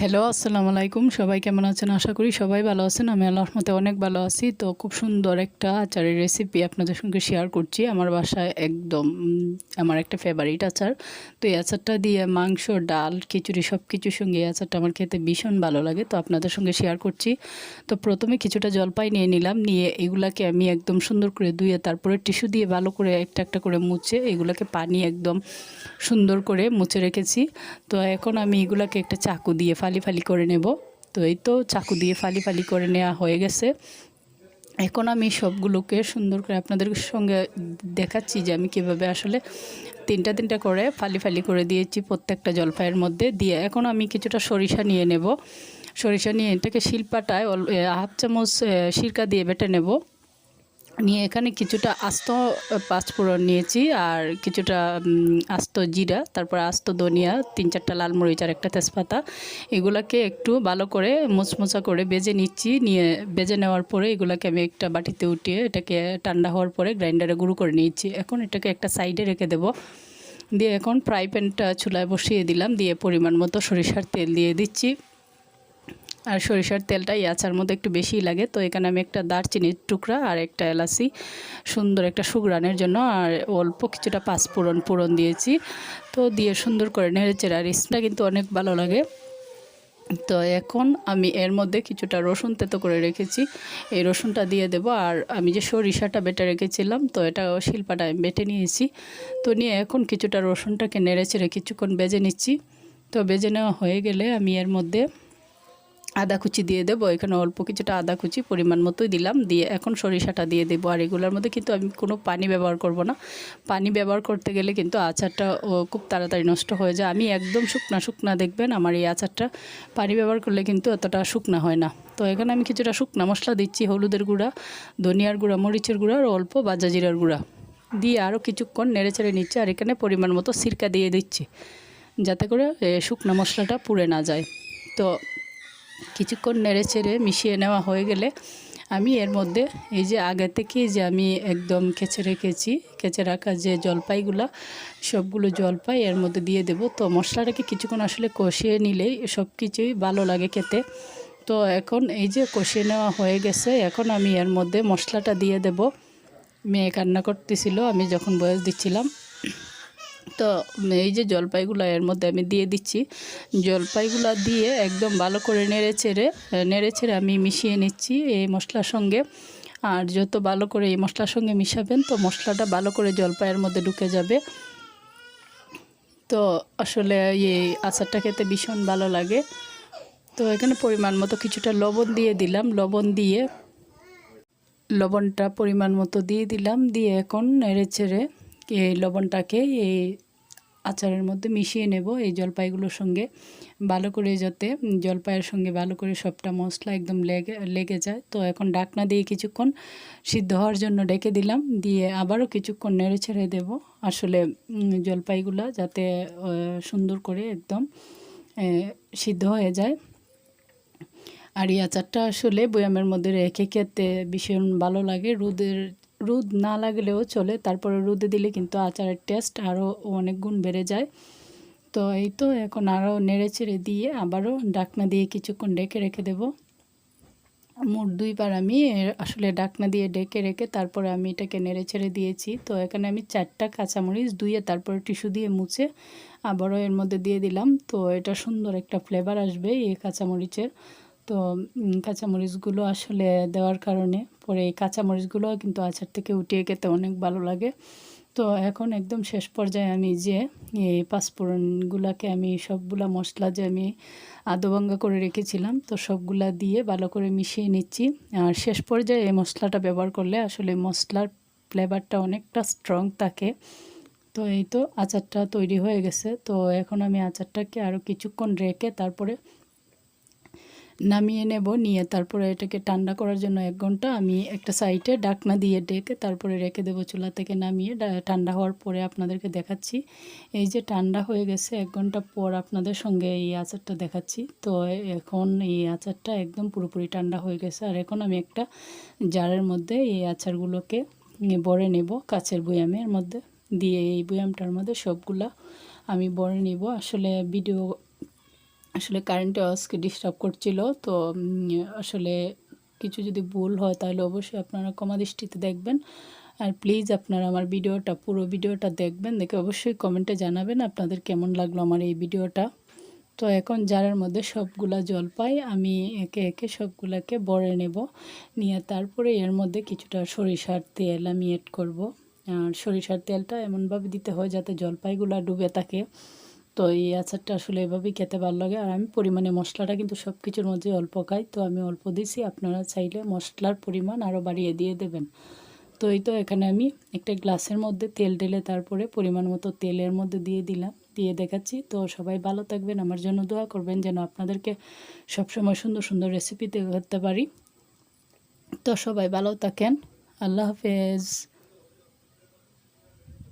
Hello, আসসালামু আলাইকুম। সবাই কেমন আছেন? আশা করি সবাই ভালো আছেন। আমি আল্লাহর মতে অনেক ভালো আছি। তো খুব সুন্দর একটা আচারের রেসিপি আপনাদের সঙ্গে শেয়ার করছি। আমার বাসায় একদম আমার একটা ফেভারিট আচার। তো এই আচারটা দিয়ে মাংস, ডাল, খিচুড়ি সব কিছুর সঙ্গে এই আচারটা আমার খেতে ভীষণ ভালো লাগে। তো আপনাদের সঙ্গে শেয়ার করছি। তো প্রথমে কিছুটা জলপাই নিয়ে নিলাম। নিয়ে এগুলাকে আমি একদম সুন্দর করে ধুয়ে তারপরে টিস্যু দিয়ে ভালো করে একটা একটা করে মুছে এগুলাকে পানি একদম সুন্দর করে মুছে রেখেছি। তো এখন আমি এগুলাকে একটা চাকু দিয়ে ফালি ফালি করে নেব। তো এই তো চাকু দিয়ে ফালি ফালি করে নেওয়া হয়ে গেছে। এখন আমি সবগুলোকে সুন্দর করে আপনাদের সঙ্গে দেখাচ্ছি যে আমি কীভাবে আসলে তিনটা তিনটা করে ফালি ফালি করে দিয়েছি প্রত্যেকটা জলপাইয়ের মধ্যে দিয়ে। এখন আমি কিছুটা সরিষা নিয়ে নেব। সরিষা নিয়ে এটাকে শিল্পাটায় হাফ চামচ সিরকা দিয়ে বেটে নেব। নিয়ে এখানে কিছুটা আস্ত পাঁচফোড়ন নিয়েছি আর কিছুটা আস্ত জিরা, তারপর আস্ত ধনিয়া, তিন চারটা লাল মরিচ আর একটা তেজপাতা। এগুলাকে একটু ভালো করে মুচমুচা করে বেজে নিচ্ছি, নিয়ে বেজে নেওয়ার পরে এগুলাকে আমি একটা বাটিতে উঠিয়ে এটাকে ঠান্ডা হওয়ার পরে গ্রাইন্ডারে গুঁড়ো করে নিয়েছি এখন এটাকে একটা সাইডে রেখে দেবো। দিয়ে এখন ফ্রাই প্যানটা চুলায় বসিয়ে দিলাম, দিয়ে পরিমাণ মতো সরিষার তেল দিয়ে দিচ্ছি। আর সরিষার তেলটা এই আচার মধ্যে একটু বেশিই লাগে। তো এখানে আমি একটা দারচিনির টুকরা আর একটা এলাচি, সুন্দর একটা সুগ্রানের জন্য আর অল্প কিছুটা পাঁচফোড়ন ফোড়ন দিয়েছি। তো দিয়ে সুন্দর করে নেড়েছে আর ইসটা কিন্তু অনেক ভালো লাগে। তো এখন আমি এর মধ্যে কিছুটা রসুন তেতো করে রেখেছি। এই রসুনটা দিয়ে দেব, আর আমি যে সরিষাটা বেটে রেখেছিলাম, তো এটা শিল্পাটা আমি বেটে নিয়েছি। তো নিয়ে এখন কিছুটা রসুনটাকে নেড়ে চেড়ে কিছুক্ষণ বেজে নিচ্ছি। তো বেজে নেওয়া হয়ে গেলে আমি এর মধ্যে আদা কুচি দিয়ে দেবো। এখানে অল্প কিছুটা আদা কুচি পরিমাণ মতোই দিলাম। দিয়ে এখন সরিষাটা দিয়ে দেবো। আর এগুলোর মধ্যে কিন্তু আমি কোনো পানি ব্যবহার করব না। পানি ব্যবহার করতে গেলে কিন্তু আচারটা খুব তাড়াতাড়ি নষ্ট হয়ে যায়। আমি একদম শুকনা শুকনা দেখবেন, আমার এই আচারটা পানি ব্যবহার করলে কিন্তু অতটা শুকনা হয় না। তো এখানে আমি কিছুটা শুকনা মশলা দিচ্ছি, হলুদের গুঁড়া, ধনিয়ার গুঁড়া, মরিচের গুঁড়া আর অল্প বাজা জিরার গুঁড়া। দিয়ে আরও কিছুক্ষণ নেড়ে চেড়ে নিচ্ছে আর এখানে পরিমাণ মতো সিরকা দিয়ে দিচ্ছি। যাতে করে শুকনা মশলাটা পুড়ে না যায়। তো কিছুক্ষণ নেড়ে চেড়ে মিশিয়ে নেওয়া হয়ে গেলে আমি এর মধ্যে এই যে আগে থেকে যে আমি একদম কেচে রেখেছি, কেচে রাখা যে জলপাইগুলা, সবগুলো জলপাই এর মধ্যে দিয়ে দেব। তো মশলাটাকে কিছুক্ষণ আসলে কষিয়ে নিলেই সব কিছুই ভালো লাগে খেতে। তো এখন এই যে কষিয়ে নেওয়া হয়ে গেছে, এখন আমি এর মধ্যে মশলাটা দিয়ে দেব। মেয়ে কান্না করতেছিল, আমি যখন বয়স দিচ্ছিলাম তো এই যে জলপাইগুলো এর মধ্যে আমি দিয়ে দিচ্ছি। জলপাইগুলো দিয়ে একদম ভালো করে নেড়ে চেড়ে নেড়ে চেড়ে আমি মিশিয়ে নিচ্ছি এই মশলার সঙ্গে। আর যত ভালো করে এই মশলার সঙ্গে মিশাবেন, তো মশলাটা ভালো করে জলপাইয়ের মধ্যে ঢুকে যাবে। তো আসলে এই আচারটা খেতে ভীষণ ভালো লাগে। তো এখানে পরিমাণ মতো কিছুটা লবণ দিয়ে দিলাম। লবণ দিয়ে লবণটা পরিমাণ মতো দিয়ে দিলাম। দিয়ে এখন নেড়ে এই লবণটাকে এই আচারের মধ্যে মিশিয়ে নেব এই জলপাইগুলোর সঙ্গে। ভালো করে যাতে জলপাইয়ের সঙ্গে ভালো করে সবটা মশলা একদম লেগে লেগে যায়। তো এখন ডাকনা দিয়ে কিছুক্ষণ সিদ্ধ হওয়ার জন্য ডেকে দিলাম। দিয়ে আবারও কিছুক্ষণ নেড়ে ছেড়ে দেবো। আসলে জলপাইগুলো যাতে সুন্দর করে একদম সিদ্ধ হয়ে যায়। আর এই আচারটা আসলে বয়ামের মধ্যে রেখে খেতে ভীষণ ভালো লাগে। রোদের রোদ না লাগলেও চলে, তারপরে রোদে দিলে কিন্তু আচারের টেস্ট আরও অনেক গুণ বেড়ে যায়। তো এই তো এখন আরও নেড়ে চেড়ে দিয়ে আবারও ডাকনা দিয়ে কিছুক্ষণ ডেকে রেখে দেবো। মোট দুইবার আমি আসলে ডাকনা দিয়ে ডেকে রেখে তারপরে আমি এটাকে নেড়ে ছেড়ে দিয়েছি। তো এখানে আমি চারটা কাঁচামরিচ ধুয়ে তারপরে টিস্যু দিয়ে মুছে আবারও এর মধ্যে দিয়ে দিলাম। তো এটা সুন্দর একটা ফ্লেভার আসবে এই কাঁচামরিচের। তো কাঁচামরিচগুলো আসলে দেওয়ার কারণে পরে এই কাঁচামরিচগুলো কিন্তু আচার থেকে উঠিয়ে খেতে অনেক ভালো লাগে। তো এখন একদম শেষ পর্যায়ে আমি যে, এই পাঁচফোড়নগুলাকে আমি, সবগুলা মশলা যে আমি আদোবাঙ্গা করে রেখেছিলাম, তো সবগুলা দিয়ে ভালো করে মিশিয়ে নিচ্ছি। আর শেষ পর্যায়ে এই মশলাটা ব্যবহার করলে আসলে মশলার ফ্লেভারটা অনেকটা স্ট্রং থাকে। তো এই তো আচারটা তৈরি হয়ে গেছে। তো এখন আমি আচারটাকে আরও কিছুক্ষণ রেখে তারপরে নামিয়ে নেব, নিয়ে তারপরে এটাকে ঠান্ডা করার জন্য এক ঘণ্টা আমি একটা সাইডে ডাকনা দিয়ে ডেকে তারপরে রেখে দেবো চুলা থেকে নামিয়ে। ঠান্ডা হওয়ার পরে আপনাদেরকে দেখাচ্ছি। এই যে ঠান্ডা হয়ে গেছে, এক ঘণ্টা পর আপনাদের সঙ্গে এই আচারটা দেখাচ্ছি। তো এখন এই আচারটা একদম পুরোপুরি ঠান্ডা হয়ে গেছে। আর এখন আমি একটা জারের মধ্যে এই আচারগুলোকে বড়ে নেব কাচের বয়ামের মধ্যে। দিয়ে এই বয়ামটার মধ্যে সবগুলা আমি বড়ে নিব। আসলে ভিডিও আসলে কারেন্টে আজকে ডিস্টার্ব করছিল, তো আসলে কিছু যদি ভুল হয় তাহলে অবশ্যই আপনারা কমা দৃষ্টিতে দেখবেন। আর প্লিজ আপনারা আমার ভিডিওটা, পুরো ভিডিওটা দেখবেন, দেখে অবশ্যই কমেন্টে জানাবেন আপনাদের কেমন লাগল আমার এই ভিডিওটা। তো এখন জারের মধ্যে সবগুলা জলপাই আমি একে একে সবগুলাকে বড়ে নেব, নিয়ে তারপরে এর মধ্যে কিছুটা সরিষার তেল আমি এড করব। আর সরিষার তেলটা এমনভাবে দিতে হয় যাতে জলপাইগুলা ডুবে থাকে। তো এই আচারটা আসলে এভাবেই খেতে ভালো লাগে। আর আমি পরিমাণে মশলাটা কিন্তু সব কিছুর মধ্যে অল্প খাই। তো আমি অল্প দিছি, আপনারা চাইলে মশলার পরিমাণ আরও বাড়িয়ে দিয়ে দেবেন। তো এই তো এখানে আমি একটা গ্লাসের মধ্যে তেল ঢেলে তারপরে পরিমাণ মতো তেলের মধ্যে দিয়ে দিলাম। দিয়ে দেখাচ্ছি। তো সবাই ভালো থাকবেন, আমার জন্য দোয়া করবেন যেন আপনাদেরকে সবসময় সুন্দর সুন্দর রেসিপি করতে পারি। তো সবাই ভালো থাকেন। আল্লাহ হাফেজ।